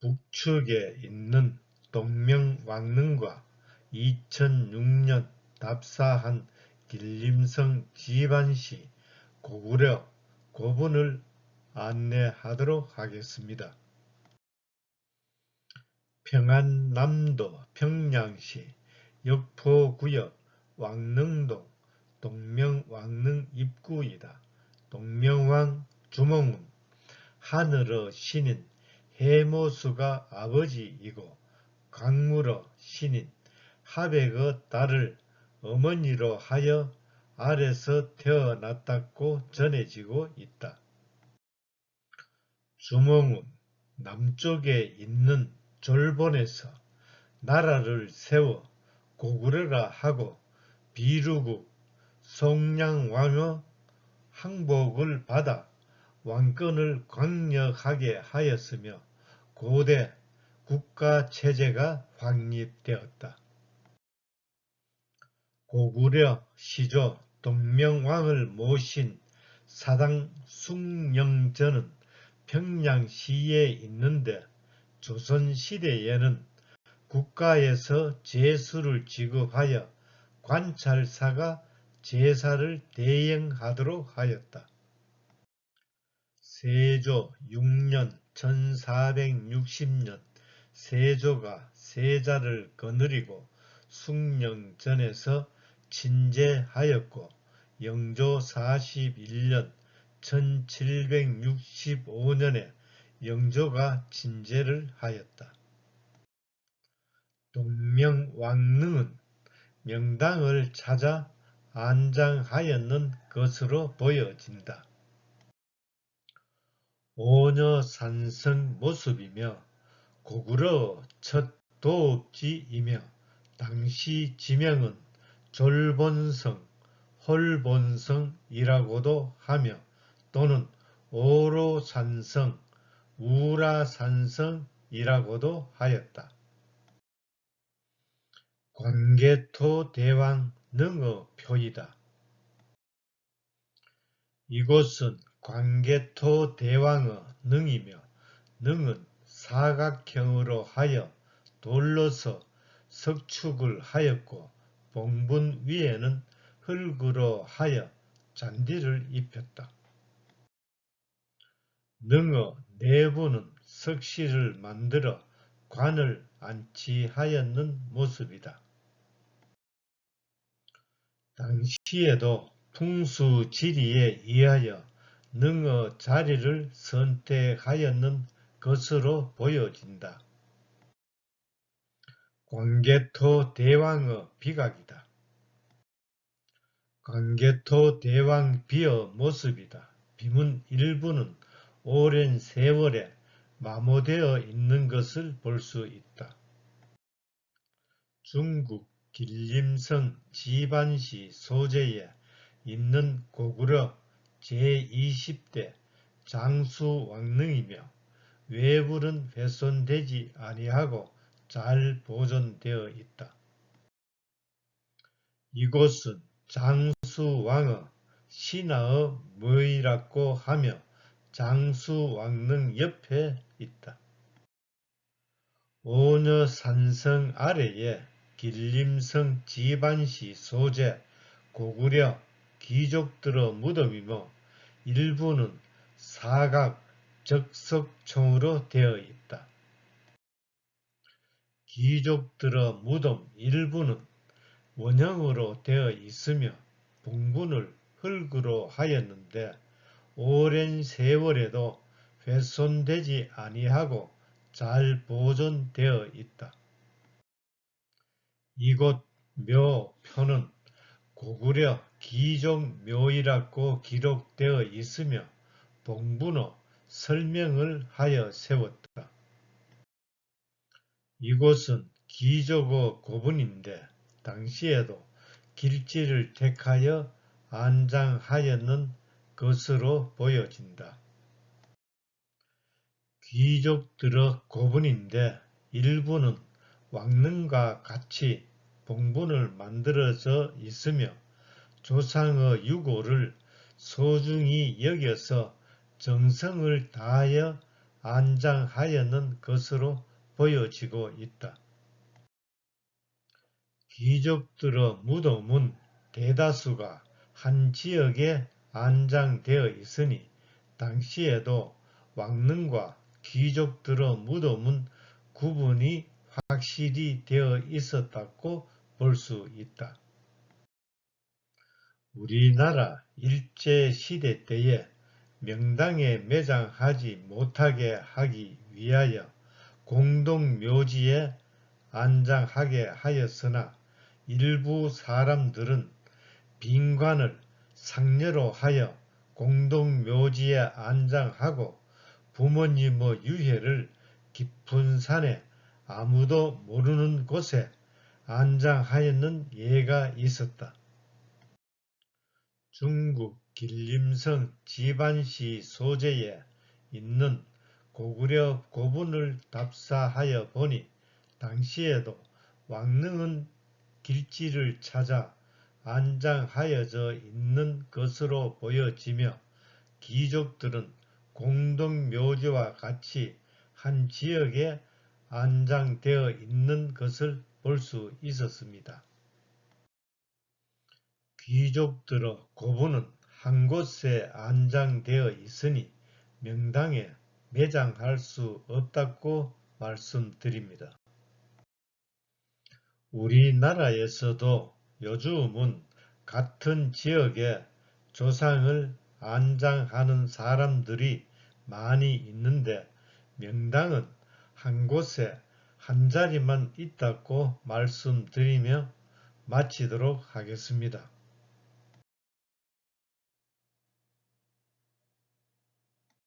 북측에 있는 동명왕릉과 2006년 답사한 길림성 지반시 고구려 고분을 안내하도록 하겠습니다. 평안남도 평양시 역포구역 왕릉동 동명왕릉 입구이다. 동명왕 주몽은 하늘의 신인 해모수가 아버지이고 강물의 신인 하백의 딸을 어머니로 하여 아래서 태어났다고 전해지고 있다. 주몽은 남쪽에 있는 졸본에서 나라를 세워 고구려라 하고 비루국 송량왕의 항복을 받아 왕권을 강력하게 하였으며 고대 국가체제가 확립되었다. 고구려 시조 동명왕을 모신 사당 숭영전은 평양시에 있는데 조선시대에는 국가에서 제수를 지급하여 관찰사가 제사를 대행하도록 하였다. 세조 6년 1460년 세조가 세자를 거느리고 숭령전에서 친제하였고 영조 41년 1765년에 영조가 친제를 하였다. 동명왕릉은 명당을 찾아 안장하였는 것으로 보여진다. 오녀산성 모습이며 고구려 첫 도읍지이며 당시 지명은 졸본성, 홀본성이라고도 하며 또는 오로산성, 우라산성이라고도 하였다. 광개토 대왕 능어 표이다. 이곳은 광개토 대왕의 능이며 능은 사각형으로 하여 돌로서 석축을 하였고 봉분 위에는 흙으로 하여 잔디를 입혔다. 능어 내부는 석실을 만들어 관을 안치하였는 모습이다. 당시에도 풍수지리에 의하여 능어 자리를 선택하였는 것으로 보여진다. 광개토 대왕의 비각이다. 광개토 대왕 비의 모습이다. 비문 일부는 오랜 세월에 마모되어 있는 것을 볼 수 있다. 중국 길림성 지반시 소재에 있는 고구려 제20대 장수왕릉이며 외부는 훼손되지 아니하고 잘 보존되어 있다. 이곳은 장수왕의 신하의 묘이라고 하며 장수왕릉 옆에 있다. 오녀산성 아래에 길림성 지반시 소재 고구려 귀족들의 무덤이며 일부는 사각 적석총으로 되어 있다. 귀족들의 무덤 일부는 원형으로 되어 있으며 봉분을 흙으로 하였는데 오랜 세월에도 훼손되지 아니하고 잘 보존되어 있다. 이곳 묘표는 고구려 기종 묘이라고 기록되어 있으며 봉분호 설명을 하여 세웠다. 이곳은 기족의 고분인데 당시에도 길지를 택하여 안장하였는 것으로 보여진다. 귀족들의 고분인데 일부는 왕릉과 같이 봉분을 만들어져 있으며 조상의 유고를 소중히 여겨서 정성을 다하여 안장하였는 것으로 보여지고 있다. 귀족들의 무덤은 대다수가 한 지역에 안장되어 있으니 당시에도 왕릉과 귀족들의 무덤은 구분이 확실히 되어 있었다고 볼 수 있다. 우리나라 일제시대 때에 명당에 매장하지 못하게 하기 위하여 공동묘지에 안장하게 하였으나 일부 사람들은 빈관을 상례로 하여 공동묘지에 안장하고 부모님의 유해를 깊은 산에 아무도 모르는 곳에 안장하였는 예가 있었다. 중국 길림성 지반시 소재에 있는 고구려 고분을 답사하여 보니 당시에도 왕릉은 길지를 찾아 안장하여져 있는 것으로 보여지며 귀족들은 공동묘지와 같이 한 지역에 안장되어 있는 것을 볼 수 있었습니다. 귀족들의 고분은 한 곳에 안장되어 있으니 명당에 매장할 수 없다고 말씀드립니다. 우리나라에서도 요즘은 같은 지역에 조상을 안장하는 사람들이 많이 있는데 명당은 한 곳에 한 자리만 있다고 말씀드리며 마치도록 하겠습니다.